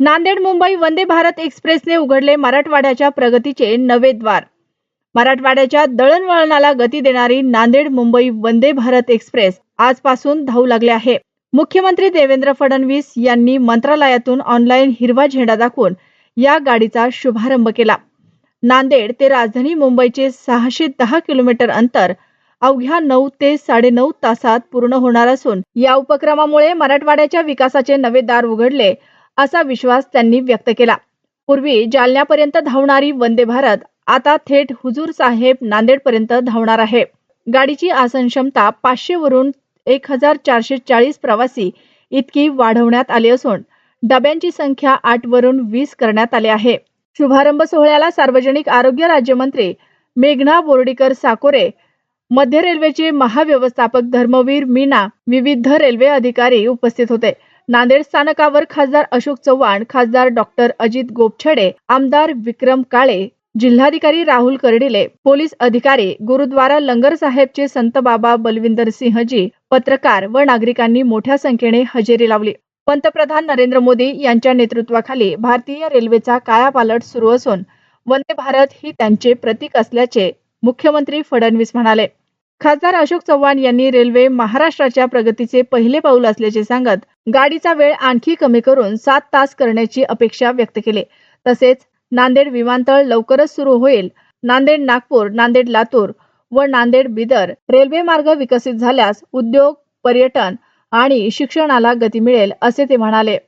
नांदेड मुंबई वंदे भारत एक्सप्रेसने उघडले मराठवाड्याच्या प्रगतीचे नवे द्वार. मराठवाड्याच्या दळणवळणाला गती देणारी नांदेड मुंबई वंदे भारत एक्सप्रेस आजपासून धावू लागले आहे. मुख्यमंत्री देवेंद्र फडणवीस यांनी मंत्रालयातून ऑनलाईन हिरवा झेंडा दाखवून या गाडीचा शुभारंभ केला. नांदेड ते राजधानी मुंबईचे सहाशे दहा किलोमीटर अंतर अवघ्या नऊ ते साडेनऊ तासात पूर्ण होणार असून या उपक्रमामुळे मराठवाड्याच्या विकासाचे नवे दार उघडले असा विश्वास त्यांनी व्यक्त केला. पूर्वी जालन्यापर्यंत धावणारी वंदे भारत आता थेट हुजूर साहेब नांदेडपर्यंत धावणार आहे. गाडीची आसन क्षमता पाचशे वरून एक हजार चारशे चाळीस प्रवासी इतकी वाढवण्यात आली असून डब्यांची संख्या आठ वरून वीस करण्यात आली आहे. शुभारंभ सोहळ्याला सार्वजनिक आरोग्य राज्यमंत्री मेघना बोर्डीकर साकोरे मध्य रेल्वेचे महाव्यवस्थापक धर्मवीर मीना विविध रेल्वे अधिकारी उपस्थित होते. नांदेड स्थानकावर खासदार अशोक चव्हाण खासदार डॉक्टर अजित गोपछडे आमदार विक्रम काळे जिल्हाधिकारी राहुल कर्डिले पोलीस अधिकारी गुरुद्वारा लंगर साहेबचे संत बाबा बलविंदर सिंहजी पत्रकार व नागरिकांनी मोठ्या संख्येने हजेरी लावली. पंतप्रधान नरेंद्र मोदी यांच्या नेतृत्वाखाली भारतीय रेल्वेचा कायापालट सुरू असून वंदे भारत ही त्यांचे प्रतीक असल्याचे मुख्यमंत्री फडणवीस म्हणाले. खासदार अशोक चव्हाण यांनी रेल्वे महाराष्ट्राच्या प्रगतीचे पहिले पाऊल असल्याचे सांगत गाडीचा वेळ आणखी कमी करून सात तास करण्याची अपेक्षा व्यक्त केली. तसेच नांदेड विमानतळ लवकरच सुरू होईल. नांदेड नागपूर नांदेड लातूर व नांदेड बिदर रेल्वे मार्ग विकसित झाल्यास उद्योग पर्यटन आणि शिक्षणाला गती मिळेल असे ते म्हणाले.